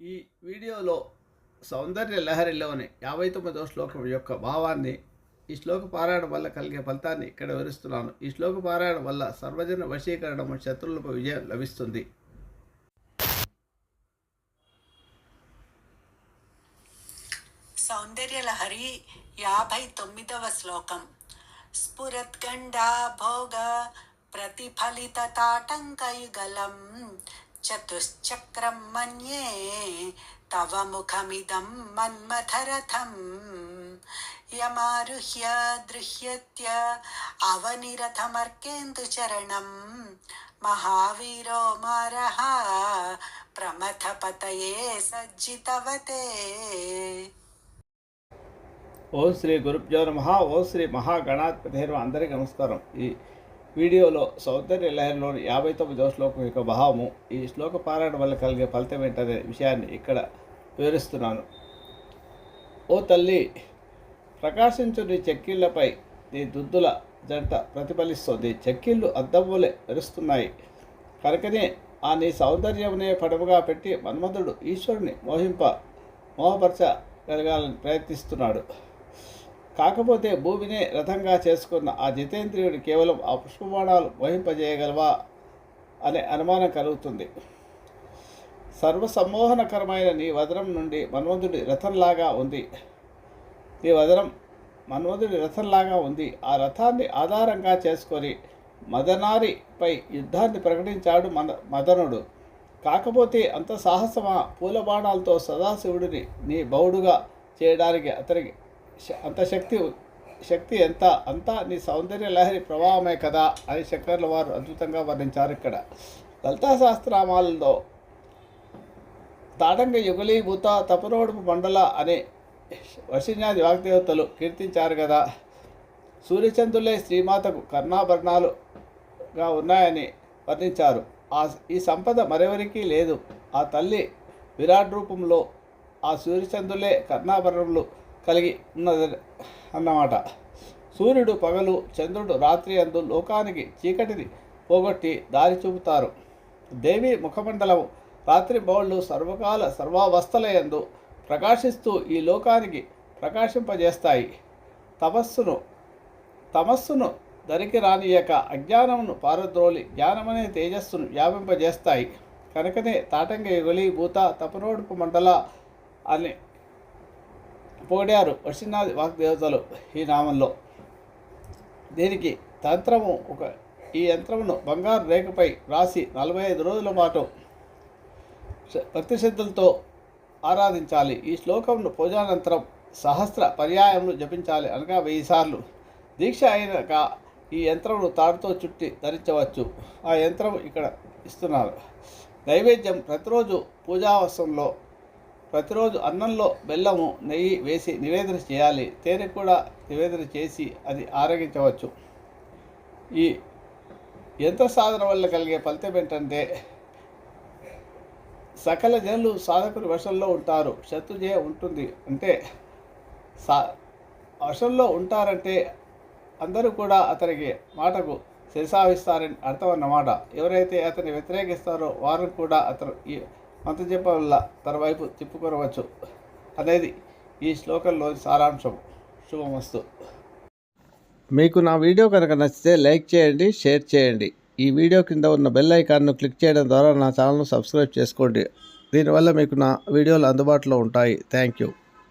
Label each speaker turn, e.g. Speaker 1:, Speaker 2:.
Speaker 1: ఈ వీడియోలో సౌందర్య లహరిలోని యాభై తొమ్మిదవ శ్లోకం యొక్క భావాన్ని ఈ శ్లోక పారాయణం వల్ల కలిగే ఫలితాన్ని ఇక్కడ వివరిస్తున్నాను. ఈ శ్లోక పారాయణం వల్ల సర్వజన వశీకరణము శత్రువులపై విజయం లభిస్తుంది.
Speaker 2: సౌందర్య లహరి యాభై తొమ్మిదవ శ్లోకం. స్ఫురత్గండా భోగ ప్రతిఫలిత తాటంకయుగలం చతుశ్చక్రం మన్యే తవ ముఖమిదం మన్మథరథం యమారుహ్య దృహ్యత్య అవనిరథమర్కేందుచరణం మహావీరో మారః ప్రమథపతయే సజ్జితవతే
Speaker 1: ఓం శ్రీ గురుభ్యో నమ ఓం శ్రీ మహాగణాధిపతి అందరికీ నమస్కారం. ఈ వీడియోలో సౌందర్య లహరిలోని యాభై తొమ్మిదవ శ్లోకం యొక్క భావము ఈ శ్లోక పారాయణ వల్ల కలిగే ఫలితం ఏంటనే విషయాన్ని ఇక్కడ వివరిస్తున్నాను. ఓ తల్లి ప్రకాశించు నీ చెక్కిళ్ళపై నీ దుద్దుల జంట ప్రతిఫలిస్తుంది. చెక్కిళ్ళు అద్దములే మెరుస్తున్నాయి. కనుకనే ఆ నీ సౌందర్యమునే పడముగా పెట్టి మన్మధుడు ఈశ్వరుని మోహింప మోహపరచగలగాలని ప్రయత్నిస్తున్నాడు. కాకపోతే భూమినే రథంగా చేసుకున్న ఆ జితేంద్రియుడు కేవలం ఆ పుష్పబాణాలు మోహింపజేయగలవా అనే అనుమానం కలుగుతుంది. సర్వసమ్మోహనకరమైన నీ వదనం నుండి మన్వంతుడి రథంలాగా ఉంది. నీ వదనం మన్వంతుడి రథంలాగా ఉంది. ఆ రథాన్ని ఆధారంగా చేసుకొని మదనారిపై యుద్ధాన్ని ప్రకటించాడు మన మదనుడు. కాకపోతే అంత సాహసమా పూల బాణాలతో సదాశివుడిని నీ బౌడుగా చేయడానికి అతనికి అంత శక్తి శక్తి ఎంత? అంతా నీ సౌందర్య లహరి ప్రభావమే కదా అని శంకర్ల వారు అద్భుతంగా వర్ణించారు ఇక్కడ. లలితాశాస్త్రామాలలో తాటంగ యుగలీభూత తపనోడుపు మండల అనే వశిన్యాది వాగ్దేవతలు కీర్తించారు కదా. సూర్యచంద్రులే శ్రీమాతకు కర్ణాభరణాలుగా ఉన్నాయని వర్ణించారు. ఆ ఈ సంపద మరెవరికీ లేదు. ఆ తల్లి విరాట్ రూపంలో ఆ సూర్యచంద్రులే కర్ణాభరణములు కలిగి ఉన్నది అన్నమాట. సూర్యుడు పగలు చంద్రుడు రాత్రి అందు లోకానికి చీకటిని పోగొట్టి దారి చూపుతారు. దేవి ముఖమండలం రాత్రి బౌళ్ళు సర్వకాల సర్వావస్థలయందు ప్రకాశిస్తూ ఈ లోకానికి ప్రకాశింపజేస్తాయి. తపస్సును తమస్సును దరికి రానియక అజ్ఞానమును పారద్రోలి జ్ఞానమనే తేజస్సును వ్యాపింపజేస్తాయి. కనుకనే తాటంగ యుగలి భూత తపనోడుపు మండల అని పొగిడారు వశినాథ్ వాగ్దేవతలు ఈ నామంలో. దీనికి తంత్రము ఒక ఈ యంత్రమును బంగారు రేఖపై రాసి నలభై ఐదు రోజుల పాటు శ- ఆరాధించాలి. ఈ శ్లోకంను పూజానంతరం సహస్ర పర్యాయములు జపించాలి. అనగా వెయ్యి సార్లు. దీక్ష అయినాక ఈ యంత్రమును తాడుతో చుట్టి ధరించవచ్చు. ఆ యంత్రం ఇక్కడ ఇస్తున్నారు. నైవేద్యం ప్రతిరోజు పూజావసంలో ప్రతిరోజు అన్నంలో బెల్లము నెయ్యి వేసి నివేదన చేయాలి. తేనె కూడా నివేదన చేసి అది ఆరగించవచ్చు. ఈ యంత్ర సాధన వల్ల కలిగే ఫలితం ఏంటంటే సకల జనులు సాధకుని వశంలో ఉంటారు. శత్రుజయ ఉంటుంది అంటే సా వశంలో ఉంటారంటే అందరూ కూడా అతనికి మాటకు శిరసావిస్తారని అర్థం అన్నమాట. ఎవరైతే అతన్ని వ్యతిరేకిస్తారో వారు కూడా అతను ఈ మంత్రజపం వల్ల తన వైపు తిప్పుకొనవచ్చు. అనేది ఈ శ్లోకంలోని సారాంశం. శుభమస్తు. మీకు నా వీడియో కనుక నచ్చితే లైక్ చేయండి షేర్ చేయండి. ఈ వీడియో కింద ఉన్న బెల్ ఐకాన్ను క్లిక్ చేయడం ద్వారా నా ఛానల్ను సబ్స్క్రైబ్ చేసుకోండి. దీనివల్ల మీకు నా వీడియోలు అందుబాటులో ఉంటాయి. Thank you.